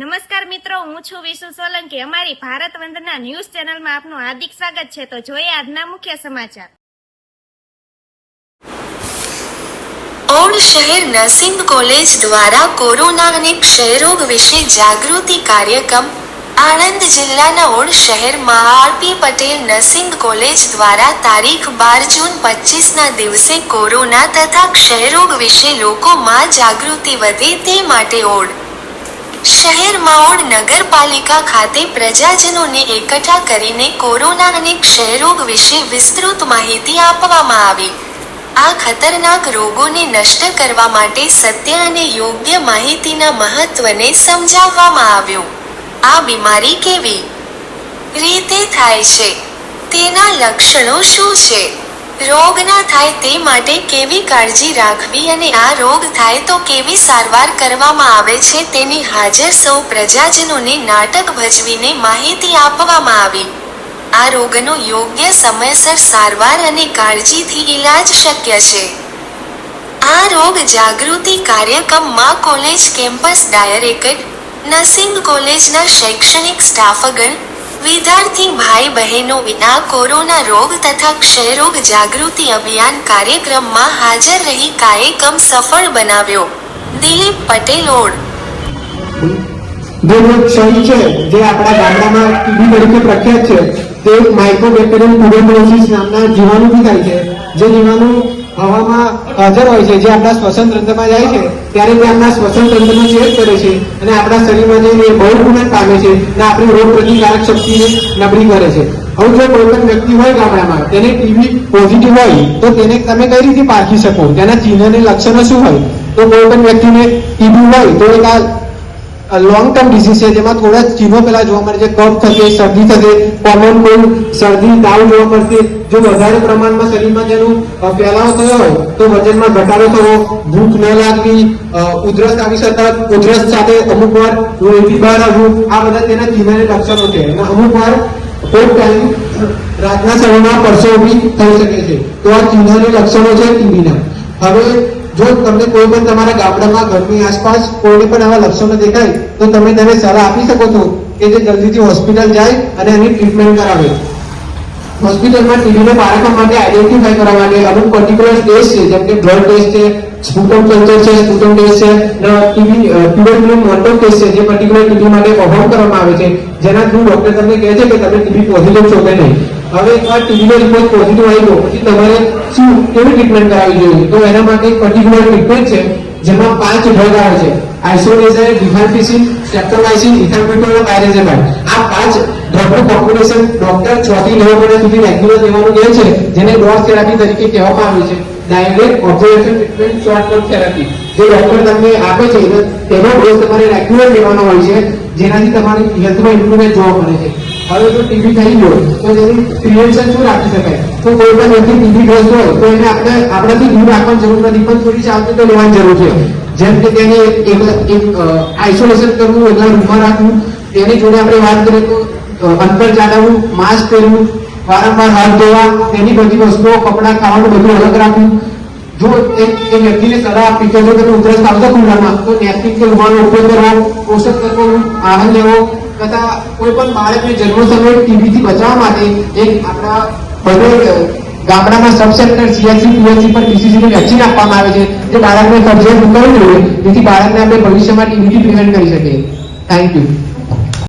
હું છું વિશુ સોલંકી. અમારી ભારત વંદના ન્યૂઝ ચેનલમાં આપનું હાર્દિક સ્વાગત છે. તો જોઈએ આજના મુખ્ય સમાચાર. ઓડ શહેર નર્સિંગ કોલેજ દ્વારા કોરોના અને ક્ષયરોગ વિશે જાગૃતિ કાર્યક્રમ આણંદ જિલ્લાના ઓડ શહેરમાં આરપી પટેલ નર્સિંગ કોલેજ દ્વારા તારીખ બાર જૂન પચીસના દિવસે કોરોના તથા ક્ષયરોગ વિશે લોકોમાં જાગૃતિ વધે તે માટે ઓડ શહેરમાં ઓડ નગરપાલિકા ખાતે પ્રજાજનોને એકઠા કરીને કોરોના અને ક્ષયરોગ વિશે વિસ્તૃત માહિતી આપવામાં આવી. આ ખતરનાક રોગોને નષ્ટ કરવા માટે સત્ય અને યોગ્ય માહિતીના મહત્વને સમજાવવામાં આવ્યું. આ બીમારી કેવી રીતે થાય છે? તેના લક્ષણો શું છે? રોગ ના થાય તે માટે કેવી કાળજી રાખવી અને આ રોગ થાય તો કેવી સારવાર કરવામાં આવે છે તેની હાજર સૌ પ્રજાજનોને નાટક ભજવીને માહિતી આપવામાં આવી. આ રોગનો યોગ્ય સમયસર સારવાર અને કાળજીથી ઈલાજ શક્ય છે. આ રોગ જાગૃતિ કાર્યક્રમમાં કોલેજ કેમ્પસ ડાયરેક્ટર, નર્સિંગ કોલેજના શૈક્ષણિક સ્ટાફગણ વિદ્યાર્થી ભાઈ બહેનો વિના કોરોના રોગ તથા ક્ષયરોગ જાગૃતિ અભિયાન કાર્યક્રમમાં હાજર રહી કાર્યક્રમ સફળ બનાવ્યો. દિલીપ પટેલ ઓડ જે ક્ષય છે. જે આપણા ગામડામાં ટીબી તરીકે પ્રખ્યાત છે, તે માઇક્રોબેક્ટેરિયમ ટ્યુબરક્યુલોસિસ નામના જીવાણુથી થાય છે. જે જીવાણુ હવામાં હાજર હોય છે, જે આપણા શ્વસન તંત્રમાં જાય છે, ત્યારે તે આપણા શ્વસન તંત્રનો ચેક કરે છે અને આપણા શરીરમાં જઈને બહુગુણન પામે છે અને આપણી રોગ પ્રતિકારક શક્તિને નબળી કરે છે. હવે જો કોઈ પણ વ્યક્તિ હોય ગામડામાં, તેને ટીબી પોઝિટિવ હોય, તો તેને તમે કઈ રીતે પારખી શકો? તેના ચિહ્ન લક્ષણો શું હોય? તો કોઈ પણ વ્યક્તિને ટીબી હોય, તો એક આ લોંગ ટર્મ ડિસીઝ છે, જેમાં થોડા જ પેલા જોવા મળે છે, કફ થશે, શરદી થશે કોમન કોલ્ડ શરદી તાવ જોવા મળશે. જો વધારે પ્રમાણમાં શરીરમાં જેનું ફેલાવો થયો હોય, તો વજનમાં ઘટાડો થવો, ભૂખ ન લાગવી ઉધરસ આવી સતત ઉધરસ સાથે અમુક વાર લોહીથી બહાર આવવું, આ બધા તેના ચિહ્ન લક્ષણો છે. અને અમુક વાર કોઈ ટાઈમ રાતના સમયમાં પરસો ઊભી થઈ શકે છે. તો આ ચિહ્નને લક્ષણો છે ટીબીના. હવે જો તમને કોઈ પણ તમારા ગામડામાં, ઘરની આસપાસ કોઈને પણ આવા લક્ષણો દેખાય, તો તમે તેને સલાહ આપી શકો છો કે જે જલ્દીથી હોસ્પિટલ જાય અને એની ટ્રીટમેન્ટ કરાવે. હોસ્પિટલમાં ટીબીને પારખવા માટે આઈડેન્ટિફાઈ કરવા માટે અમુક પર્ટિક્યુલર ટેસ્ટ છે, જેમ કે બ્લડ ટેસ્ટ છે સ્પુટમ કલ્ચર છે સ્પુટમ ટેસ્ટ છે ટીબી ટ્યુબરક્યુલિન મોન્ટો ટેસ્ટ છે, જે પર્ટિક્યુલર ટીબી માટે પરફોર્મ કરવામાં આવે છે. જેના થ્રુ ડોક્ટર તમને કહે છે કે તમે ટીબી પોઝિટિવ છો કે નહીં. હવે એકવાર ટીબીનો રિપોર્ટ પોઝિટિવ આવ્યો પછી તમારે શું, કેવી ટ્રીટમેન્ટ કરાવવી જોઈએ? તો એના માટે પર્ટિક્યુલર ટ્રીટમેન્ટ છે, જેમાં પાંચ ભાગ આવે છે. આઇસોલેઝર ડિફાલ્ફિસિન સ્ટેપ્ટોમાઇસિન ઇથામ્બુટોલ અને પાયરેઝેપાઇડ આ પાંચ ડ્રગનું કોમ્બિનેશન ડોક્ટર ચોથી નવ મહિના સુધી રેગ્યુલર લેવાનું કહે છે, જેને ડોઝ થેરાપી તરીકે કહેવામાં આવે છે. Direct observation treatment short term therapy જે ડોક્ટર તમને આપે છે તેનો ડોઝ તમારે રેગ્યુલર લેવાનો હોય છે, જેનાથી તમારી હેલ્થમાં ઇમ્પ્રુવમેન્ટ જોવા મળે છે. હવે જો ટીવી થઈ ગયો તો તેની ક્રિએશન શું રાખી શકાય? તો કોઈ પણ વ્યક્તિ ટીવી ગ્રસ્ત હોય, તો એને આપણે, આપણાથી દૂર રાખવાની જરૂર નથી, પણ થોડી સાવચેતી લેવાની જરૂર છે. જેમ કે તેને એક આઇસોલેશન કરવું એટલા રૂમમાં રાખવું, તેની જોડે આપણે વાત કરીએ તો અંતર જાળવવું માસ્ક પહેરવું, વારંવાર હાથ ધોવા, તેની બધી વસ્તુઓ, કપડાં, ખાવાનું બધું અલગ રાખવું. જો એ વ્યક્તિને સલાહ આપી કે જો તમે ઉધરસ આવતો ખુલ્લામાં તો નેપકિન કે રૂમાલનો ઉપયોગ કરવો પોષક તત્વોનું આહાર લેવો તથા કોઈ પણ બાળકને જન્મ સમયે ટીબીથી બચાવવા માટે એક આપણા બધે ગામડામાં સબ સેન્ટર સીએસસી પીએસસી પર ટીસીસીની વેક્સિન આપવામાં આવે છે. જે બાળકને ફરજિયાત મૂકવું જોઈએ જેથી બાળકને આપણે ભવિષ્યમાં ટીબીથી પ્રિવેન્ટ કરી શકીએ. Thank you